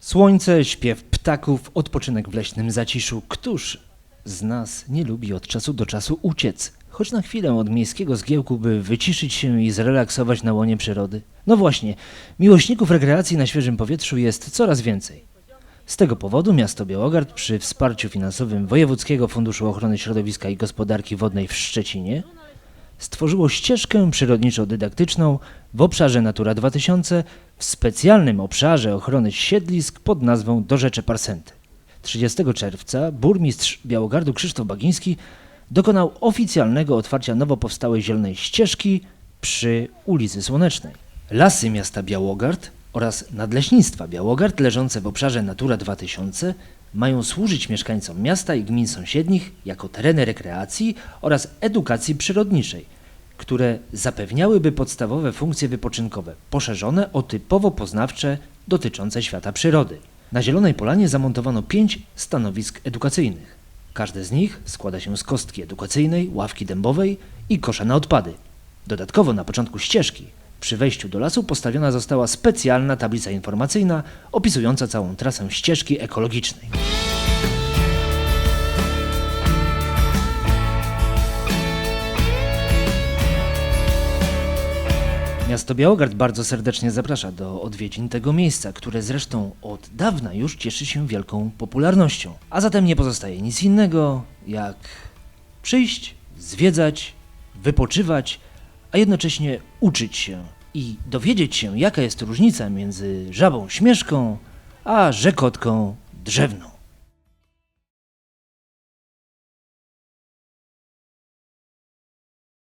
Słońce, śpiew ptaków, odpoczynek w leśnym zaciszu. Któż z nas nie lubi od czasu do czasu uciec? Choć na chwilę od miejskiego zgiełku, by wyciszyć się i zrelaksować na łonie przyrody. No właśnie, miłośników rekreacji na świeżym powietrzu jest coraz więcej. Z tego powodu miasto Białogard przy wsparciu finansowym Wojewódzkiego Funduszu Ochrony Środowiska i Gospodarki Wodnej w Szczecinie stworzyło ścieżkę przyrodniczo-dydaktyczną w obszarze Natura 2000 w specjalnym obszarze ochrony siedlisk pod nazwą Dorzecze Parsenty. 30 czerwca burmistrz Białogardu Krzysztof Bagiński dokonał oficjalnego otwarcia nowo powstałej zielonej ścieżki przy ulicy Słonecznej. Lasy miasta Białogard oraz Nadleśnictwa Białogard leżące w obszarze Natura 2000 mają służyć mieszkańcom miasta i gmin sąsiednich jako tereny rekreacji oraz edukacji przyrodniczej, które zapewniałyby podstawowe funkcje wypoczynkowe, poszerzone o typowo poznawcze dotyczące świata przyrody. Na Zielonej Polanie zamontowano pięć stanowisk edukacyjnych. Każde z nich składa się z kostki edukacyjnej, ławki dębowej i kosza na odpady. Dodatkowo na początku ścieżki, przy wejściu do lasu postawiona została specjalna tablica informacyjna opisująca całą trasę ścieżki ekologicznej. Miasto Białogard bardzo serdecznie zaprasza do odwiedzin tego miejsca, które zresztą od dawna już cieszy się wielką popularnością. A zatem nie pozostaje nic innego, jak przyjść, zwiedzać, wypoczywać, a jednocześnie uczyć się i dowiedzieć się, jaka jest różnica między żabą śmieszką a rzekotką drzewną.